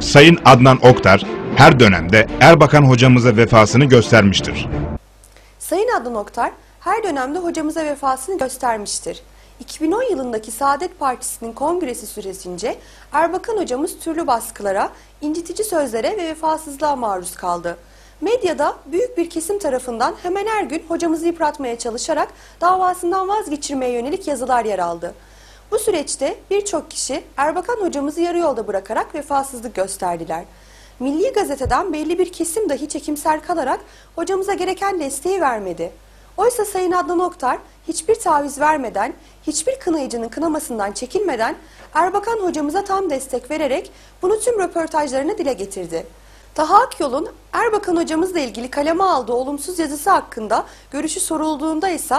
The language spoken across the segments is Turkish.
Sayın Adnan Oktar her dönemde Erbakan hocamıza vefasını göstermiştir. Sayın Adnan Oktar her dönemde hocamıza vefasını göstermiştir. 2010 yılındaki Saadet Partisi'nin kongresi süresince Erbakan hocamız türlü baskılara, incitici sözlere ve vefasızlığa maruz kaldı. Medyada büyük bir kesim tarafından hemen her gün hocamızı yıpratmaya çalışarak davasından vazgeçirmeye yönelik yazılar yer aldı. Bu süreçte birçok kişi Erbakan hocamızı yarı yolda bırakarak vefasızlık gösterdiler. Milli Gazete'den belli bir kesim dahi çekimser kalarak hocamıza gereken desteği vermedi. Oysa Sayın Adnan Oktar hiçbir taviz vermeden, hiçbir kınayıcının kınamasından çekinmeden Erbakan hocamıza tam destek vererek bunu tüm röportajlarına dile getirdi. Taha Akyol'un Erbakan hocamızla ilgili kaleme aldığı olumsuz yazısı hakkında görüşü sorulduğunda ise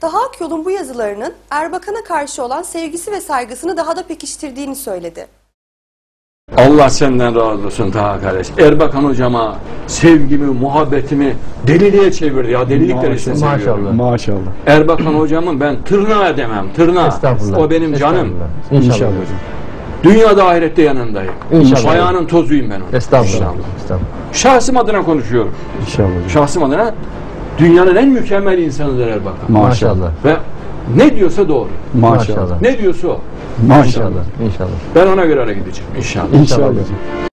Taha Akyol'un bu yazılarının Erbakan'a karşı olan sevgisi ve saygısını daha da pekiştirdiğini söyledi. Allah senden razı olsun Taha kardeş. Erbakan hocama sevgimi, muhabbetimi deliliğe çevirdi ya. Delilik derecesine seviyorum. Maşallah. Maşallah. Erbakan hocamın ben tırnağı demem. Tırnağı. Estağfurullah. O benim canım. Estağfurullah. İnşallah. hocam. Dünyada ahirette yanındayım. İnşallah. Ayağının tozuyum ben onun. Estağfurullah. Estağfurullah. Şahsım adına konuşuyorum. İnşallah hocam. Şahsım adına dünyanın en mükemmel insanıdır Erbakan. Maşallah. Ve ne diyorsa doğru. Maşallah. Ne diyorsa o. Maşallah. İnşallah. İnşallah. Ben ona göre hareket edeceğim inşallah. İnşallah hocam.